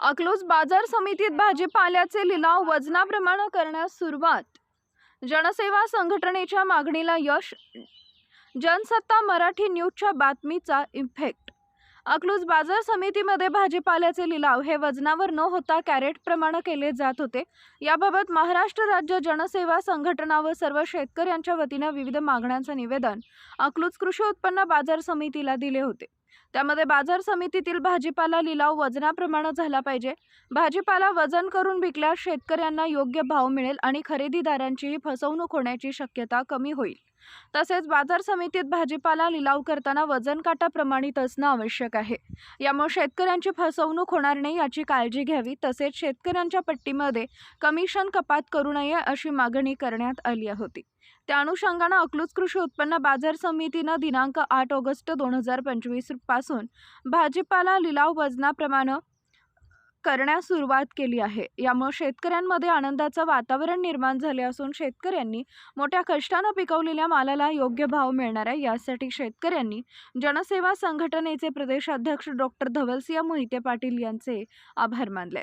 अकलूज बाजार समितीत भाजीपाल्याचे लिलाव वजनाप्रमाणे करण्यास सुरुवात. जनसेवा संघटनेच्या मागणीला यश. जनसत्ता मराठी न्यूजच्या बातमीचा इम्फेक्ट अकलूज बाजार समितीमध्ये भाजीपाल्याचे लिलाव हे वजनावर न होता कॅरेट प्रमाणे केले जात होते. याबाबत महाराष्ट्र राज्य जनसेवा संघटना व सर्व शेतकऱ्यांच्या वतीनं विविध मागण्यांचं निवेदन अकलूज कृषी उत्पन्न बाजार समितीला दिले होते. त्यामध्ये बाजार समितीतील भाजीपाला लिलाव वजनाप्रमाणे झाला पाहिजे. भाजीपाला वजन करून विकल्यास शेतकऱ्यांना योग्य भाव मिळेल आणि खरेदीदारांचीही फसवणूक होण्याची शक्यता कमी होईल. तसेच बाजार समितीत भाजीपाला लिलाव करताना वजन काटा प्रमाणित असणं आवश्यक आहे. यामुळे शेतकऱ्यांची फसवणूक होणार नाही याची काळजी घ्यावी. तसेच शेतकऱ्यांच्या पट्टीमध्ये कमिशन कपात करू नये अशी मागणी करण्यात आली होती. त्या अनुषंगानं अकलूज कृषी उत्पन्न बाजार समितीनं दिनांक आठ ऑगस्ट दोन हजार पंचवीसपासून भाजीपाला लिलाव वजनाप्रमाणे करण्यास सुरुवात केली आहे. यामुळे शेतकऱ्यांमध्ये आनंदाचं वातावरण निर्माण झाले असून शेतकऱ्यांनी मोठ्या कष्टानं पिकवलेल्या मालाला योग्य भाव मिळणार आहे. यासाठी शेतकऱ्यांनी जनसेवा संघटनेचे प्रदेशाध्यक्ष डॉक्टर धवलसिंह मोहिते पाटील यांचे आभार मानले